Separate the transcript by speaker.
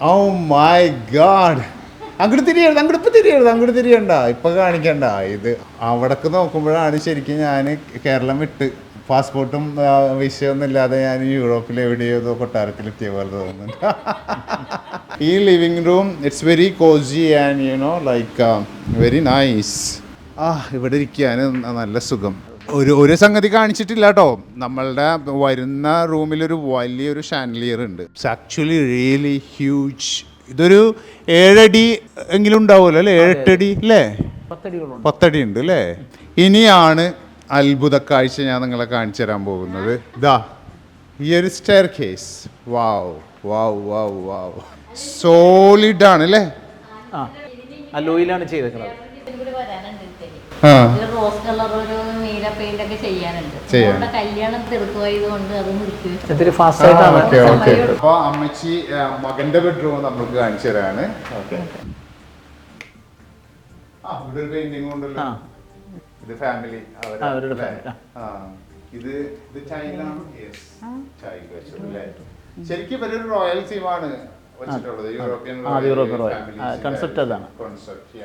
Speaker 1: Oh my God അങ്ങോട്ട് തിരിയരുത് അങ്ങോട്ട് ഇപ്പം തിരിയരുത് അങ്ങോട്ട് തിരിയണ്ട. ഇപ്പം കാണിക്കണ്ട. ഇത് അവിടക്ക് നോക്കുമ്പോഴാണ് ശരിക്കും ഞാൻ കേരളം വിട്ട് പാസ്പോർട്ടും വിഷയമൊന്നും ഇല്ലാതെ ഞാൻ യൂറോപ്പിൽ എവിടെയോ ഏതോ കൊട്ടാരത്തിലെത്തിയ പോലെ തോന്നുന്നുണ്ട്. ഈ living room it's very cosy and you know like very nice ah ഇവിടെ ഇരിക്കാൻ നല്ല സുഖം. ഒരു ഒരു സംഗതി കാണിച്ചിട്ടില്ല കേട്ടോ നമ്മളുടെ വരുന്ന റൂമിലൊരു വലിയൊരു ഷാൻലിയർ ഉണ്ട് ഇറ്റ്സ് ആക്ച്വലി റിയലി ഹ്യൂജ് ഇതൊരു ഏഴടി എങ്കിലും ഉണ്ടാവുമല്ലോ അല്ലേ ഏഴെട്ടടി അല്ലേ പത്തടി ഉണ്ട് അല്ലേ ഇനിയാണ് അത്ഭുത കാഴ്ച ഞാൻ നിങ്ങളെ കാണിച്ചു തരാൻ പോകുന്നത് ദാ ഈ ഒരു staircase wow wow wow wow solid ആണ് അല്ലേ
Speaker 2: ആ അലോയിലാണ് ചെയ്തേക്കുന്നത്.
Speaker 1: ആ
Speaker 3: റോസ് കളർ ഒരു നീല പെയിന്റ് ഒക്കെ ചെയ്യാനുണ്ട്.
Speaker 1: ചെയ്യാൻ.
Speaker 3: കല്യാണം തീർത്തുപോയത് കൊണ്ട് അത് നിർത്തി. വെച്ചു.
Speaker 2: ഇത്തിരി ഫാസ്റ്റ് ആയിട്ടാണ്.
Speaker 1: ഓക്കെ ഓക്കെ അപ്പോൾ അമ്മച്ചി ആ, മകന്റെ ബെഡ്റൂം നമ്മൾക്ക് കാണിച്ചു തരാണ്. ഓക്കെ. ആ ഇവിടെ ഒരു പെയിന്റിംഗ് ഉണ്ടല്ലോ.
Speaker 2: ആ.
Speaker 1: ഇത് ഫാമിലി
Speaker 2: ആ, അവരുടെ family, ആ.
Speaker 1: ഇത് ഇത് ചൈനയാണ്? യെസ് ചൈന വെച്ചത് അല്ലേ? ശരിക്കും ഇവരൊരു റോയൽ സീമാണ് വെച്ചിട്ടുള്ളത്. European
Speaker 2: ah, European royal. Ah, concept അതാണ്.
Speaker 1: കോൺസെപ്റ്റ്